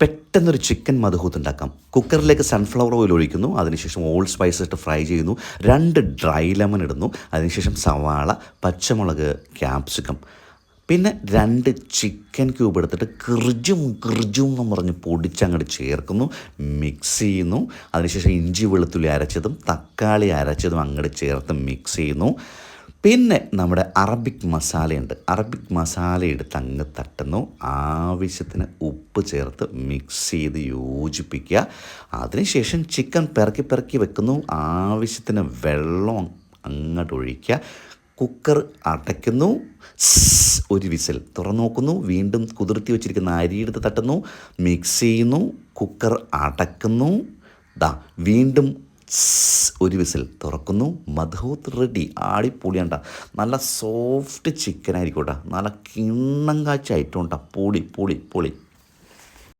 പെട്ടെന്നൊരു ചിക്കൻ മധുഹൂത്ത് ഉണ്ടാക്കാം കുക്കറിലേക്ക് സൺഫ്ലവർ ഓയിൽ ഒഴിക്കുന്നു അതിനുശേഷം ഓൾ സ്പൈസസ് ഇട്ട് ഫ്രൈ ചെയ്യുന്നു രണ്ട് ഡ്രൈ ലെമൺ ഇടുന്നു അതിനുശേഷം സവാള പച്ചമുളക് ക്യാപ്സിക്കം പിന്നെ രണ്ട് ചിക്കൻ ക്യൂബ് എടുത്തിട്ട് കിർജും കിർജും എന്ന് പറഞ്ഞ് പൊടിച്ചങ്ങോട്ട് ചേർക്കുന്നു മിക്സ് ചെയ്യുന്നു അതിനുശേഷം ഇഞ്ചി വെളുത്തുള്ളി അരച്ചതും തക്കാളി അരച്ചതും അങ്ങോട്ട് ചേർത്ത് മിക്സ് ചെയ്യുന്നു. പിന്നെ നമ്മുടെ അറബിക് മസാലയുണ്ട്. അറബിക് മസാല എടുത്ത് അങ്ങ് തട്ടുന്നു. ആവശ്യത്തിന് ഉപ്പ് ചേർത്ത് മിക്സ് ചെയ്ത് യോജിപ്പിക്കുക. അതിനുശേഷം ചിക്കൻ പെറുക്കി പെറുക്കി വെക്കുന്നു. ആവശ്യത്തിന് വെള്ളം അങ്ങോട്ട് ഒഴിക്കുക. കുക്കർ അടയ്ക്കുന്നു. ഒരു വിസിൽ തുറന്നു നോക്കുന്നു. വീണ്ടും കുതിർത്തി വെച്ചിരിക്കുന്ന അരിയെടുത്ത് തട്ടുന്നു. മിക്സ് ചെയ്യുന്നു. കുക്കർ അടക്കുന്നു ദാ വീണ്ടും ഒരു വിസിൽ തുറക്കുന്നു. മധുത് റെഡി ആടിപ്പൊളിയണ്ട നല്ല സോഫ്റ്റ് ചിക്കൻ ആയിരിക്കും കേട്ടോ നല്ല കിണ്ണം കാച്ച. ഐറ്റം കേട്ടോ പൊളി പൊളി പൊളി.